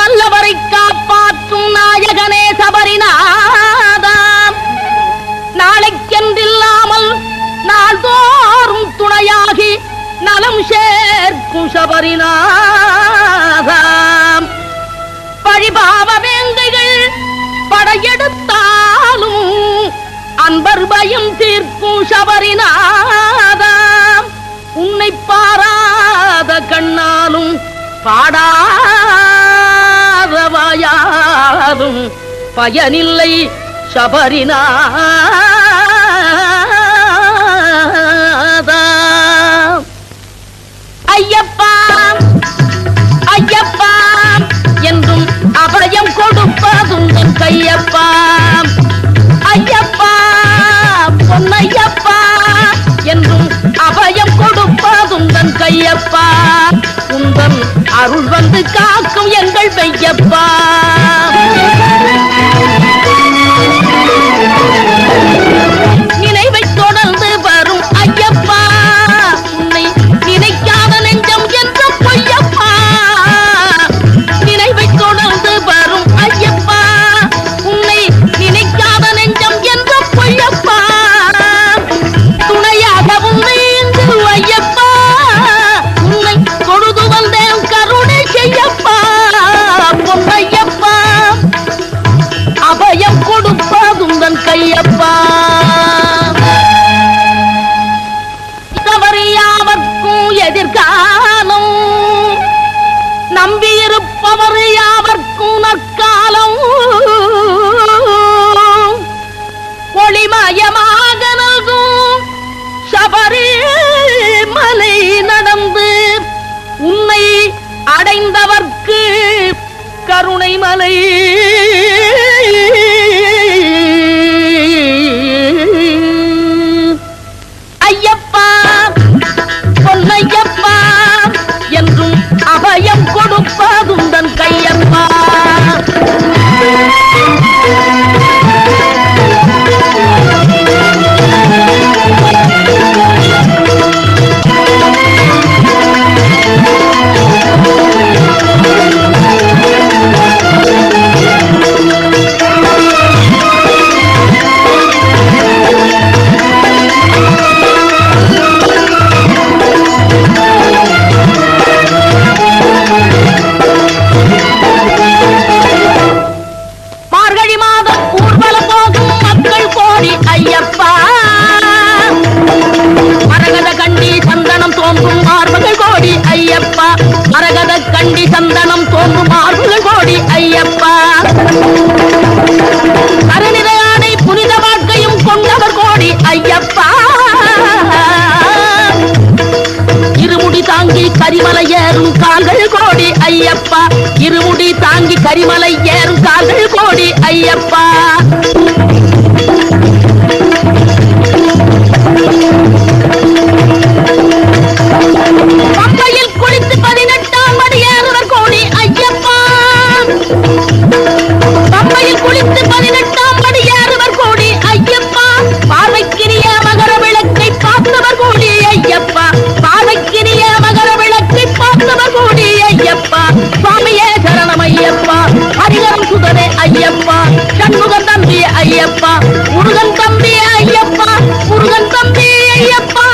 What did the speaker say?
நல்லவரை காப்பாற்றும் நாயகனே சபரிநாதாம் நாளைக்கென்றில்லாமல் நாள்தோறும் துணையாகி நலம் சேர்க்கும் சபரிநாதாம் பழிபாவ வேங்கைகள் படையெடுத்தாலும் அன்பர் பயம் தீர்க்கும் சபரிநாதாம் உன்னை பாராத கண்ணாலும் பாடா பாயாதும் பயனில்லை சபரிநாதா. ஐயப்பா ஐயப்பா என்றும் அபயம் கொடுப்பதும் என் கையப்பா ஐயப்பா பொன்னையப்பா என்றும் அபயம் கொடுப்பதும் தன் கையப்பா உந்தன் அருள் வந்து காக்கும் என் ஐயப்பா. மலை நடந்து உன்னை அடைந்தவர்க்கு கருணை மலை பல போகும் மக்கள் கோடி ஐயப்பா. மரகத கண்டி சந்தனம் தோன்றும் மார்புகள் கோடி ஐயப்பா. மரகத கண்டி சந்தனம் தோன்றும் இருமுடி தாங்கி கரிமலை ஏறும் கால்கள் கோடி ஐயப்பா. இருமுடி தாங்கி கரிமலை ஏறும் கால்கள் கோடி ஐயப்பா. ஐயப்பா. முருகன் தம்பி ஐயப்பா. முருகன் தம்பி ஐயப்பா.